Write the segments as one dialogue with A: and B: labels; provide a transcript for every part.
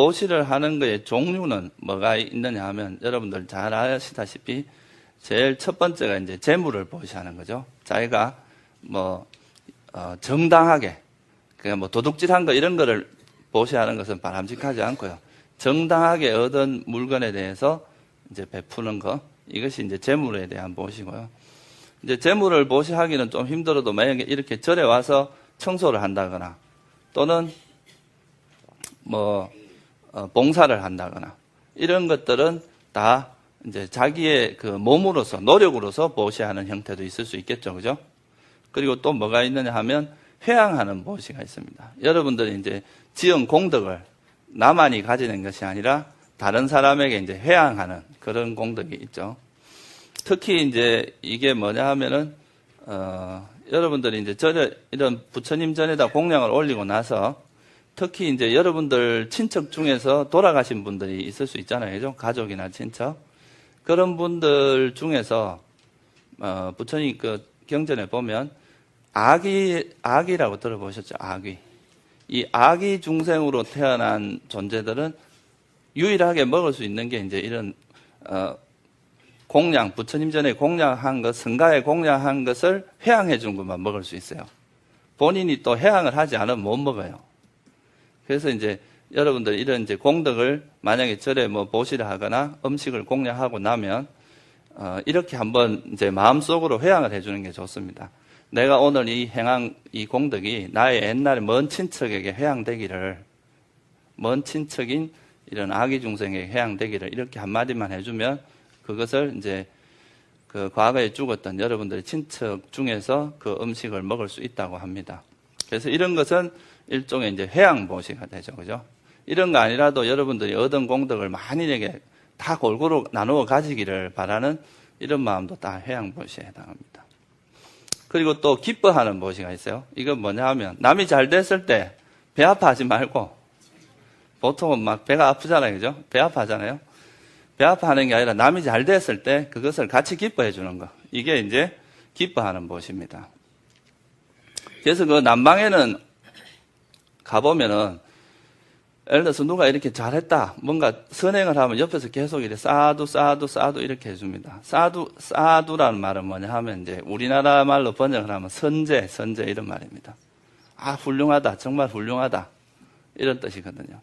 A: 보시를 하는 거의 종류는 뭐가 있느냐 하면 여러분들 잘 아시다시피 제일 첫 번째가 이제 재물을 보시하는 거죠. 자기가 뭐 어, 정당하게 그냥 뭐 도둑질한 거 이런 거를 보시하는 것은 바람직하지 않고요. 정당하게 얻은 물건에 대해서 이제 베푸는 거 이것이 이제 재물에 대한 보시고요. 이제 재물을 보시하기는 좀 힘들어도 만약에 이렇게 절에 와서 청소를 한다거나 또는 뭐 어, 봉사를 한다거나 이런 것들은 다 이제 자기의 그 몸으로서 노력으로서 보시하는 형태도 있을 수 있겠죠, 그죠? 그리고 또 뭐가 있느냐 하면 회양하는 보시가 있습니다. 여러분들이 이제 지은 공덕을 나만이 가지는 것이 아니라 다른 사람에게 이제 회양하는 그런 공덕이 있죠. 특히 이제 이게 뭐냐 하면은 어, 여러분들이 이제 전에 이런 부처님 전에다 공양을 올리고 나서 특히 이제 여러분들 친척 중에서 돌아가신 분들이 있을 수 있잖아요. 그죠? 가족이나 친척. 그런 분들 중에서, 어, 부처님 그 경전에 보면, 아기, 아기라고 들어보셨죠? 아기. 이 아기 중생으로 태어난 존재들은 유일하게 먹을 수 있는 게 이제 이런, 어, 공양, 부처님 전에 공양한 것, 성가에 공양한 것을 회양해 준 것만 먹을 수 있어요. 본인이 또 회양을 하지 않으면 못 먹어요. 그래서 이제 여러분들 이런 이제 공덕을 만약에 절에 뭐 보시를 하거나 음식을 공양하고 나면 어, 이렇게 한번 이제 마음속으로 회양을 해주는 게 좋습니다. 내가 오늘 이 행한 이 공덕이 나의 옛날에 먼 친척에게 회양되기를 먼 친척인 이런 아기 중생에게 회양되기를 이렇게 한마디만 해주면 그것을 이제 그 과거에 죽었던 여러분들의 친척 중에서 그 음식을 먹을 수 있다고 합니다. 그래서 이런 것은 일종의 이제 회양보시가 되죠. 그죠? 이런 거 아니라도 여러분들이 얻은 공덕을 만인에게 다 골고루 나누어 가지기를 바라는 이런 마음도 다 회양보시에 해당합니다. 그리고 또 기뻐하는 보시가 있어요. 이건 뭐냐 하면 남이 잘 됐을 때 배 아파하지 말고 보통은 막 배가 아프잖아요. 그죠? 배 아파하잖아요. 배 아파하는 게 아니라 남이 잘 됐을 때 그것을 같이 기뻐해 주는 거. 이게 이제 기뻐하는 보시입니다. 그래서 그 남방에는 가보면은 예를 들어서 누가 이렇게 잘했다, 뭔가 선행을 하면 옆에서 계속 이렇게 사두, 사두, 사두 이렇게 해줍니다. 사두, 사두라는 말은 뭐냐 하면 이제 우리나라 말로 번역을 하면 선제, 선제 이런 말입니다. 아, 훌륭하다, 정말 훌륭하다. 이런 뜻이거든요.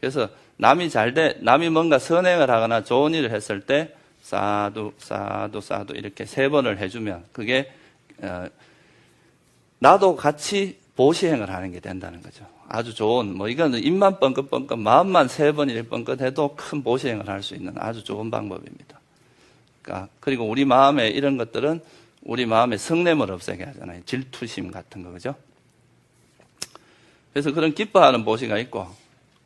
A: 그래서 남이 잘 돼, 남이 뭔가 선행을 하거나 좋은 일을 했을 때 사두, 사두, 사두 이렇게 세 번을 해주면 그게 어, 나도 같이 보시행을 하는 게 된다는 거죠. 아주 좋은, 뭐, 이거는 입만 뻥긋뻥긋, 마음만 세 번일 뻥긋 해도 큰 보시행을 할 수 있는 아주 좋은 방법입니다. 그러니까, 그리고 우리 마음에 이런 것들은 우리 마음에 성냄을 없애게 하잖아요. 질투심 같은 거, 그죠? 그래서 그런 기뻐하는 보시가 있고,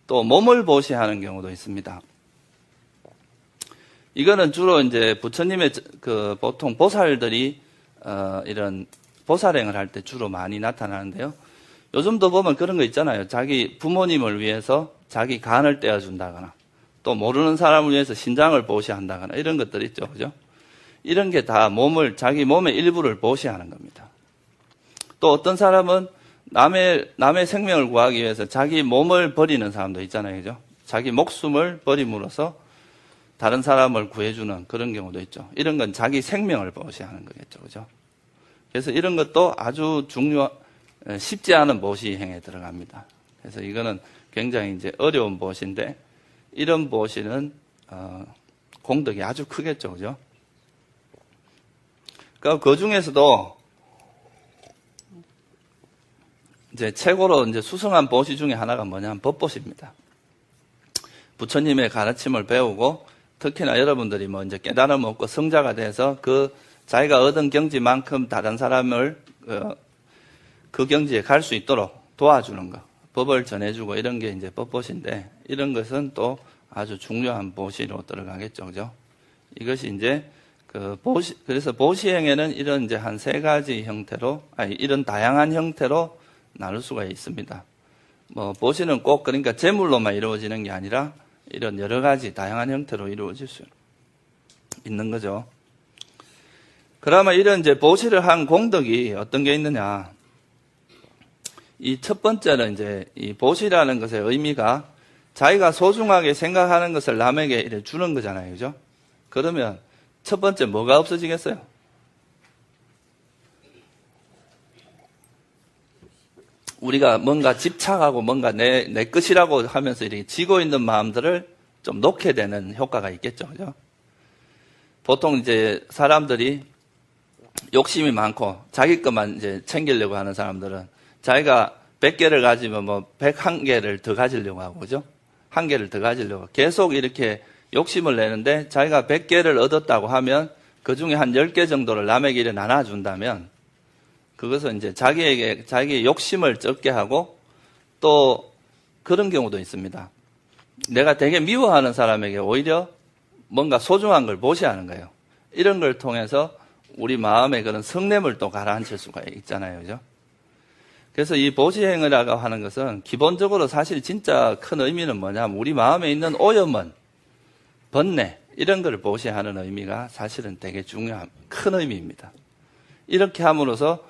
A: 또 몸을 보시하는 경우도 있습니다. 이거는 주로 이제 부처님의 그 보통 보살들이 어, 이런 보살행을 할 때 주로 많이 나타나는데요. 요즘도 보면 그런 거 있잖아요. 자기 부모님을 위해서 자기 간을 떼어준다거나 또 모르는 사람을 위해서 신장을 보시한다거나 이런 것들 있죠. 그죠? 이런 게 다 몸을, 자기 몸의 일부를 보시하는 겁니다. 또 어떤 사람은 남의, 남의 생명을 구하기 위해서 자기 몸을 버리는 사람도 있잖아요. 그죠? 자기 목숨을 버림으로써 다른 사람을 구해주는 그런 경우도 있죠. 이런 건 자기 생명을 보시하는 거겠죠. 그죠? 그래서 이런 것도 아주 중요, 쉽지 않은 보시행에 들어갑니다. 그래서 이거는 굉장히 이제 어려운 보시인데, 이런 보시는, 어, 공덕이 아주 크겠죠. 그죠? 그러니까 그 중에서도 이제 최고로 이제 수승한 보시 중에 하나가 뭐냐면 법보시입니다. 부처님의 가르침을 배우고 특히나 여러분들이 뭐 이제 깨달음 얻고 성자가 돼서 그 자기가 얻은 경지만큼 다른 사람을 그, 그 경지에 갈 수 있도록 도와주는 거, 법을 전해주고 이런 게 이제 법보시인데 이런 것은 또 아주 중요한 보시로 들어가겠죠, 그죠? 이것이 이제 그 보시 그래서 보시행에는 이런 이제 한 세 가지 형태로 아니 이런 다양한 형태로 나눌 수가 있습니다. 뭐 보시는 꼭 그러니까 재물로만 이루어지는 게 아니라 이런 여러 가지 다양한 형태로 이루어질 수 있는 거죠. 그러면 이런 이제 보시를 한 공덕이 어떤 게 있느냐? 이 첫 번째는 이제 이 보시라는 것의 의미가 자기가 소중하게 생각하는 것을 남에게 이래 주는 거잖아요. 그죠? 그러면 첫 번째 뭐가 없어지겠어요? 우리가 뭔가 집착하고 뭔가 내, 내 것이라고 하면서 이렇게 지고 있는 마음들을 좀 놓게 되는 효과가 있겠죠. 그죠? 보통 이제 사람들이 욕심이 많고 자기 것만 이제 챙기려고 하는 사람들은 자기가 100개를 가지면 뭐 101개를 더 가지려고 하고 그죠? 한 개를 더 가지려고 계속 이렇게 욕심을 내는데 자기가 100개를 얻었다고 하면 그 중에 한 10개 정도를 남에게 나눠준다면 그것은 이제 자기에게 자기의 욕심을 적게 하고 또 그런 경우도 있습니다. 내가 되게 미워하는 사람에게 오히려 뭔가 소중한 걸 무시하는 거예요. 이런 걸 통해서 우리 마음에 그런 성냄을 또 가라앉힐 수가 있잖아요. 그죠? 그래서 이 보시행이라고 하는 것은 기본적으로 사실 진짜 큰 의미는 뭐냐면 우리 마음에 있는 오염은 번뇌 이런 걸 보시하는 의미가 사실은 되게 중요한 큰 의미입니다. 이렇게 함으로써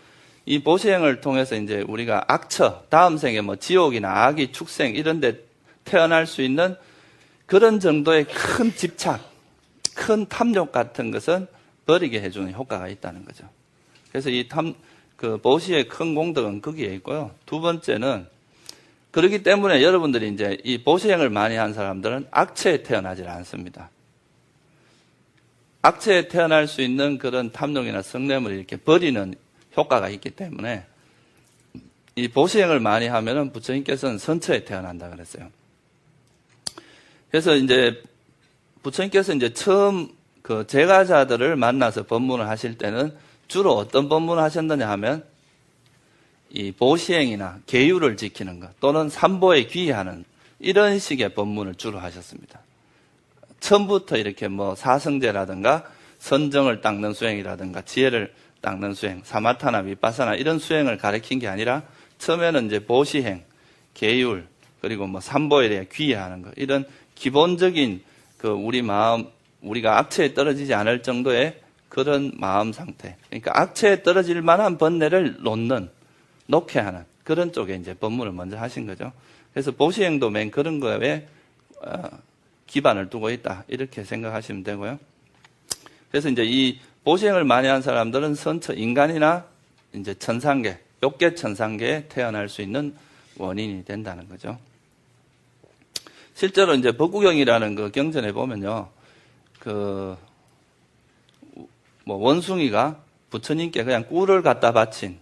A: 이 보시행을 통해서 이제 우리가 악처 다음 생에 뭐 지옥이나 악이 축생 이런 데 태어날 수 있는 그런 정도의 큰 집착, 큰 탐욕 같은 것은 버리게 해주는 효과가 있다는 거죠. 그래서 이 탐, 그 보시의 큰 공덕은 거기에 있고요. 두 번째는 그렇기 때문에 여러분들이 이제 이 보시행을 많이 한 사람들은 악체에 태어나질 않습니다. 악체에 태어날 수 있는 그런 탐욕이나 성냄을 이렇게 버리는 효과가 있기 때문에 이 보시행을 많이 하면은 부처님께서는 선처에 태어난다 그랬어요. 그래서 이제 부처님께서 이제 처음 그 제가자들을 만나서 법문을 하실 때는 주로 어떤 법문을 하셨느냐 하면 이 보시행이나 계율을 지키는 것 또는 삼보에 귀의하는 이런 식의 법문을 주로 하셨습니다. 처음부터 이렇게 뭐 사성제라든가 선정을 닦는 수행이라든가 지혜를 닦는 수행, 사마타나 위파사나 이런 수행을 가르친 게 아니라 처음에는 이제 보시행, 계율 그리고 뭐 삼보에 대해 귀의하는 것 이런 기본적인 그 우리 마음 우리가 악체에 떨어지지 않을 정도의 그런 마음 상태. 그러니까 악체에 떨어질 만한 번뇌를 놓는, 놓게 하는 그런 쪽에 이제 법문을 먼저 하신 거죠. 그래서 보시행도 맨 그런 거에 어, 기반을 두고 있다. 이렇게 생각하시면 되고요. 그래서 이제 이 보시행을 많이 한 사람들은 선처, 인간이나 이제 천상계, 욕계 천상계에 태어날 수 있는 원인이 된다는 거죠. 실제로 이제 법구경이라는 그 경전에 보면요. 그, 뭐 원숭이가 부처님께 그냥 꿀을 갖다 바친,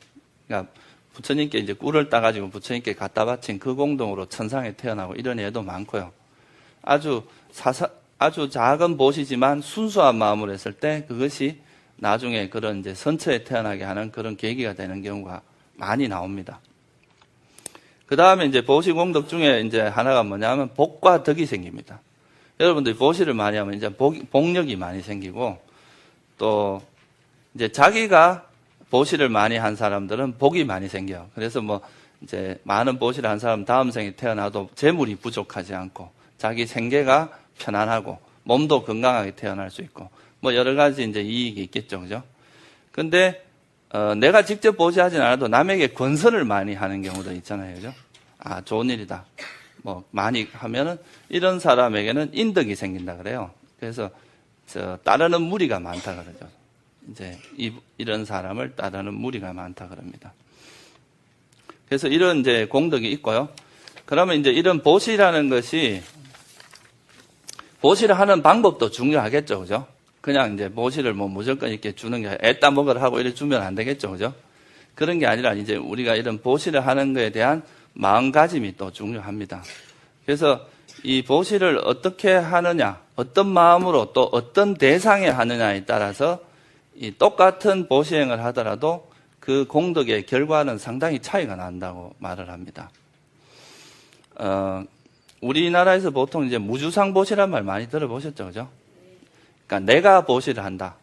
A: 그러니까 부처님께 이제 꿀을 따가지고 부처님께 갖다 바친 그 공동으로 천상에 태어나고 이런 예도 많고요. 아주 사사, 아주 작은 보시지만 순수한 마음으로 했을 때 그것이 나중에 그런 이제 선처에 태어나게 하는 그런 계기가 되는 경우가 많이 나옵니다. 그 다음에 이제 보시 공덕 중에 이제 하나가 뭐냐면 복과 덕이 생깁니다. 여러분들이 보시를 많이 하면 이제 복, 복력이 많이 생기고 또 이제 자기가 보시를 많이 한 사람들은 복이 많이 생겨요. 그래서 뭐 이제 많은 보시를 한 사람 다음 생에 태어나도 재물이 부족하지 않고 자기 생계가 편안하고 몸도 건강하게 태어날 수 있고 뭐 여러 가지 이제 이익이 있겠죠. 그죠? 근데 어, 내가 직접 보시하진 않아도 남에게 권선을 많이 하는 경우도 있잖아요. 그죠? 아, 좋은 일이다. 뭐, 많이 하면은 이런 사람에게는 인덕이 생긴다 그래요. 그래서 저, 따르는 무리가 많다 그러죠. 이제 이, 이런 사람을 따르는 무리가 많다 그럽니다. 그래서 이런 이제 공덕이 있고요. 그러면 이제 이런 보시라는 것이 보시를 하는 방법도 중요하겠죠. 그죠? 그냥 이제 모시를 뭐 무조건 이렇게 주는 게 애따 먹으라 하고 이렇게 주면 안 되겠죠. 그죠? 그런 게 아니라 이제 우리가 이런 보시를 하는 것에 대한 마음가짐이 또 중요합니다. 그래서 이 보시를 어떻게 하느냐, 어떤 마음으로 또 어떤 대상에 하느냐에 따라서 이 똑같은 보시행을 하더라도 그 공덕의 결과는 상당히 차이가 난다고 말을 합니다. 어, 우리나라에서 보통 이제 무주상 보시란 말 많이 들어보셨죠, 그죠? 그러니까 내가 보시를 한다.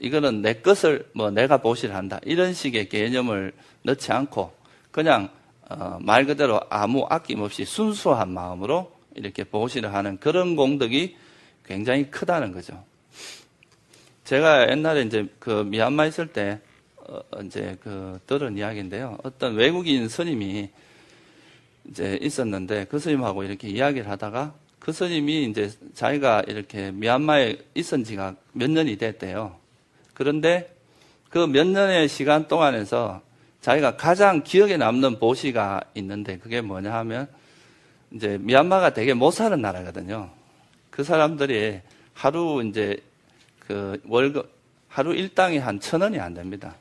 A: 이거는 내 것을 뭐 내가 보시를 한다. 이런 식의 개념을 넣지 않고 그냥 어, 말 그대로 아무 아낌없이 순수한 마음으로 이렇게 보시를 하는 그런 공덕이 굉장히 크다는 거죠. 제가 옛날에 이제 그 미얀마 있을 때 어, 이제 그 들은 이야기인데요. 어떤 외국인 스님이 이제 있었는데 그 스님하고 이렇게 이야기를 하다가 그 스님이 이제 자기가 이렇게 미얀마에 있은 지가 몇 년이 됐대요. 그런데 그 몇 년의 시간 동안에서 자기가 가장 기억에 남는 보시가 있는데 그게 뭐냐 하면 이제 미얀마가 되게 못 사는 나라거든요. 그 사람들이 하루 이제 그 월급 하루 일당이 한 천 원이 안 됩니다.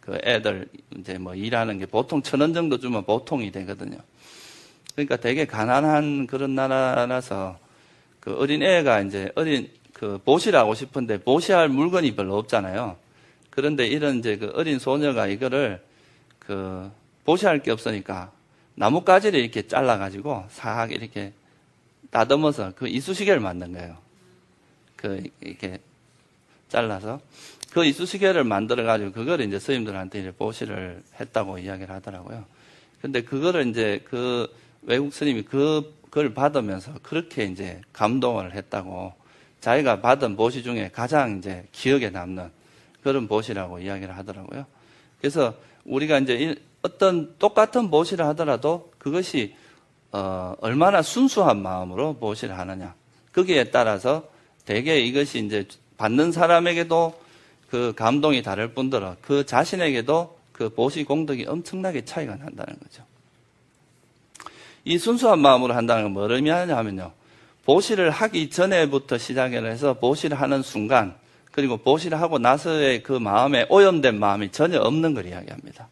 A: 그 애들 이제 뭐 일하는 게 보통 천 원 정도 주면 보통이 되거든요. 그러니까 되게 가난한 그런 나라라서 그 어린 애가 이제 어린 그 보시를 하고 싶은데 보시할 물건이 별로 없잖아요. 그런데 이런 이제 그 어린 소녀가 이거를 그 보시할 게 없으니까 나뭇가지를 이렇게 잘라가지고 싹 이렇게 다듬어서 그 이쑤시개를 만든 거예요. 그 이렇게 잘라서 그 이쑤시개를 만들어가지고 그걸 이제 스님들한테 이제 보시를 했다고 이야기를 하더라고요. 근데 그거를 이제 그 외국 스님이 그, 그걸 받으면서 그렇게 이제 감동을 했다고 자기가 받은 보시 중에 가장 이제 기억에 남는 그런 보시라고 이야기를 하더라고요. 그래서 우리가 이제 이- 어떤 똑같은 보시를 하더라도 그것이 어, 얼마나 순수한 마음으로 보시를 하느냐. 거기에 따라서 대개 이것이 이제 받는 사람에게도 그 감동이 다를 뿐더러 그 자신에게도 그 보시 공덕이 엄청나게 차이가 난다는 거죠. 이 순수한 마음으로 한다는 건 뭘 의미하냐 하면요. 보시를 하기 전에부터 시작을 해서 보시를 하는 순간 그리고 보시를 하고 나서의 그 마음에 오염된 마음이 전혀 없는 걸 이야기합니다.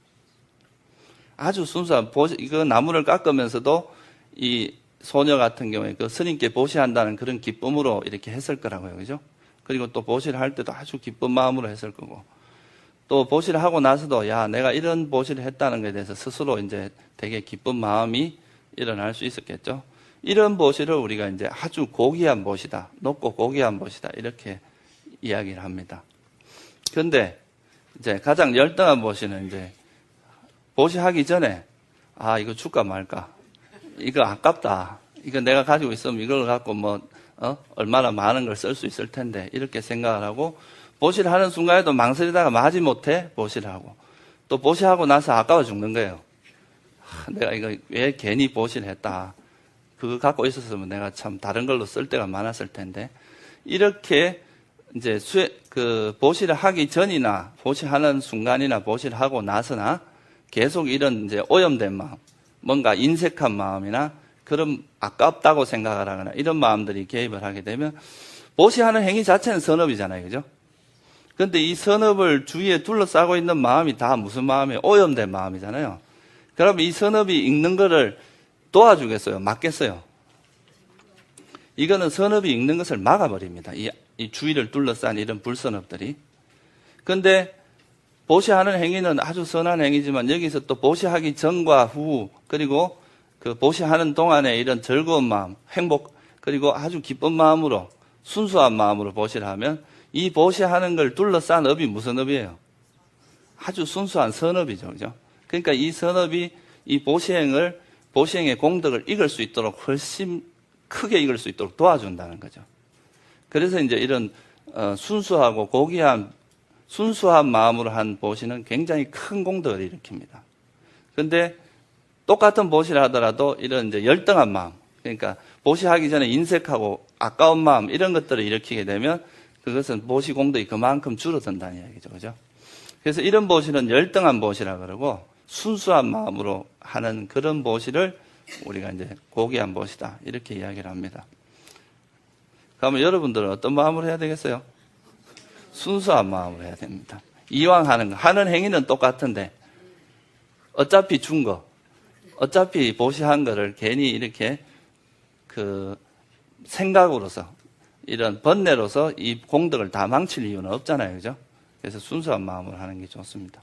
A: 아주 순수한 보시, 그 나무를 깎으면서도 이 소녀 같은 경우에 그 스님께 보시한다는 그런 기쁨으로 이렇게 했을 거라고요. 그죠? 그리고 또 보시를 할 때도 아주 기쁜 마음으로 했을 거고. 또 보시를 하고 나서도 야, 내가 이런 보시를 했다는 것에 대해서 스스로 이제 되게 기쁜 마음이 일어날 수 있었겠죠. 이런 보시를 우리가 이제 아주 고귀한 보시다. 높고 고귀한 보시다. 이렇게 이야기를 합니다. 그런데 이제 가장 열등한 보시는 이제 보시하기 전에 아, 이거 줄까 말까. 이거 아깝다. 이거 내가 가지고 있으면 이걸 갖고 뭐, 어? 얼마나 많은 걸 쓸 수 있을 텐데. 이렇게 생각을 하고, 보시를 하는 순간에도 망설이다가 마지 못해 보시를 하고, 또 보시하고 나서 아까워 죽는 거예요. 하, 내가 이거 왜 괜히 보시를 했다. 그거 갖고 있었으면 내가 참 다른 걸로 쓸 때가 많았을 텐데. 이렇게 이제 수, 그, 보시를 하기 전이나, 보시하는 순간이나, 보시를 하고 나서나, 계속 이런 이제 오염된 마음, 뭔가 인색한 마음이나 그런 아깝다고 생각을 하거나 이런 마음들이 개입을 하게 되면 보시하는 행위 자체는 선업이잖아요. 그죠? 근데 이 선업을 주위에 둘러싸고 있는 마음이 다 무슨 마음이에요? 오염된 마음이잖아요. 그럼 이 선업이 읽는 거를 도와주겠어요? 막겠어요? 이거는 선업이 읽는 것을 막아버립니다. 이, 이 주위를 둘러싼 이런 불선업들이. 근데 보시하는 행위는 아주 선한 행위지만 여기서 또 보시하기 전과 후 그리고 그 보시하는 동안에 이런 즐거운 마음, 행복 그리고 아주 기쁜 마음으로 순수한 마음으로 보시를 하면 이 보시하는 걸 둘러싼 업이 무슨 업이에요? 아주 순수한 선업이죠, 그죠? 그러니까 이 선업이 이 보시행을 보시행의 공덕을 익을 수 있도록 훨씬 크게 익을 수 있도록 도와준다는 거죠. 그래서 이제 이런 어, 순수하고 고귀한 순수한 마음으로 한 보시는 굉장히 큰 공덕을 일으킵니다. 그런데 똑같은 보시를 하더라도 이런 이제 열등한 마음, 그러니까 보시하기 전에 인색하고 아까운 마음 이런 것들을 일으키게 되면 그것은 보시 공덕이 그만큼 줄어든다는 이야기죠, 그죠? 그래서 이런 보시는 열등한 보시라 그러고 순수한 마음으로 하는 그런 보시를 우리가 이제 고귀한 보시다 이렇게 이야기를 합니다. 그러면 여러분들은 어떤 마음으로 해야 되겠어요? 순수한 마음으로 해야 됩니다. 이왕 하는 거. 하는 행위는 똑같은데, 어차피 준 거, 어차피 보시한 거를 괜히 이렇게 그 생각으로서, 이런 번뇌로서 이 공덕을 다 망칠 이유는 없잖아요. 그죠? 그래서 순수한 마음으로 하는 게 좋습니다.